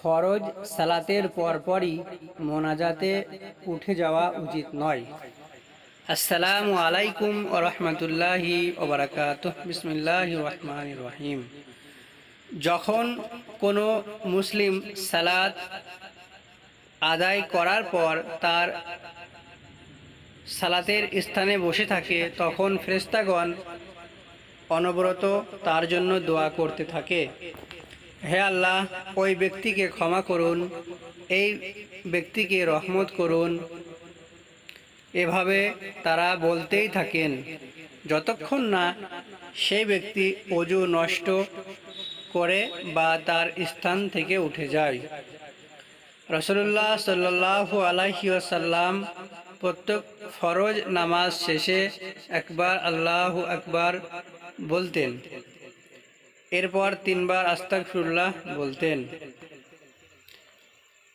ফরজ সালাতের পরপরই মোনাজাতে উঠে যাওয়া উচিত নয়। আসসালামু আলাইকুম রহমতুল্লাহি ওবরাকাত বিসমিল্লাহ রহমান রহিম। যখন কোনো মুসলিম সালাত আদায় করার পর তার সালাতের স্থানে বসে থাকে, তখন ফেরেস্তাগণ অনবরত তার জন্য দোয়া করতে থাকে। হে আল্লাহ, ওই ব্যক্তিকে ক্ষমা করুন, এই ব্যক্তিকে রহমত করুন। এভাবে তারা বলতেই থাকেন, যতক্ষণ না সেই ব্যক্তি অজু নষ্ট করে বা তার স্থান থেকে উঠে যায়। রসুল্লাহ সাল্লাহ আলাইসাল্লাম প্রত্যেক ফরজ নামাজ শেষে একবার আল্লাহ আকবার বলতেন এরপর তিনবার আস্তাকফিরুল্লাহ বলতেন।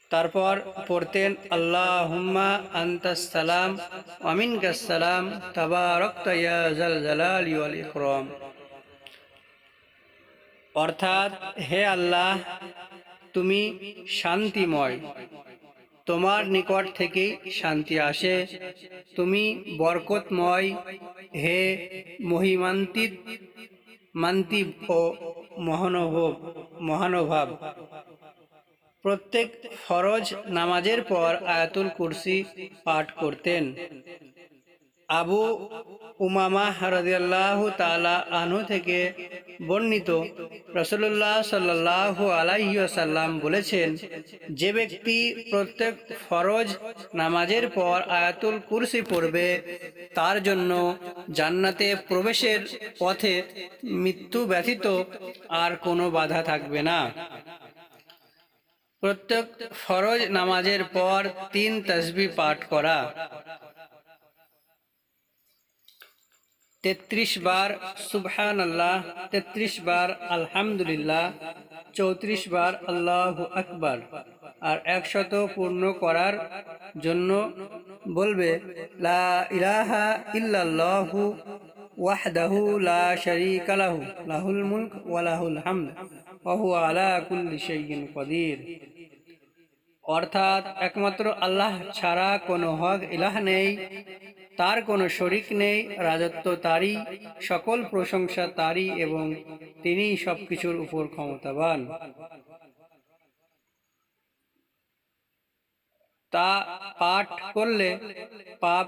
তারপর পড়তেন আল্লাহ হুম্মা আমিন কাসালাম অর্থাৎ, হে আল্লাহ, তুমি শান্তিময়। তোমার নিকট থেকেই শান্তি আসে। তুমি বরকতময়। হে মহিমান্তিত মান্তিব ও মহানুভব। মহানুভাব প্রত্যেক ফরজ নামাজের পর আয়াতুল কুরসি পাঠ করতেন। আবু উমামা হরদিয়াল্লাহ তালা আনহু থেকে বর্ণিত রসুল্লাহ সাল্লাহ আলাইসাল্লাম বলেছেন, যে ব্যক্তি প্রত্যেক ফরজ নামাজের পর আয়াতুল কুরসি পড়বে, তার জন্য জান্নাতে প্রবেশের পথে মৃত্যু ব্যতীত আর কোনো বাধা থাকবে না। প্রত্যেক ফরজ নামাজের পর তিন তসবি পাঠ করা তেত্রিশ বার সুবহান আল্লাহ তেত্রিশ বার আলহামদুলিল্লাহ, চৌত্রিশ বার আল্লাহ আকবার। আর একশত পূর্ণ করার জন্য বলবে, লা ইলাহা ইল্লাল্লাহু ওয়াহদাহু লা শারীকা লাহু, লাহুল মুলক ওয়া লাহুল হামদ, ওয়া হুয়া আলা কুল্লি শাইইন কদির। অর্থাৎ একমাত্র আল্লাহ ছাড়া কোনো হক ইলাহ নেই, তার কোনো শরিক নেই, রাজত্ব তারই, সকল প্রশংসা তারই এবং তিনি সবকিছুর উপর ক্ষমতাবান। তা পাঠ করলে পাপ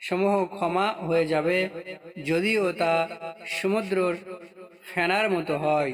সমূহ ক্ষমা হয়ে যাবে, যদিও তা সমুদ্রর ফেনার মতো হয়।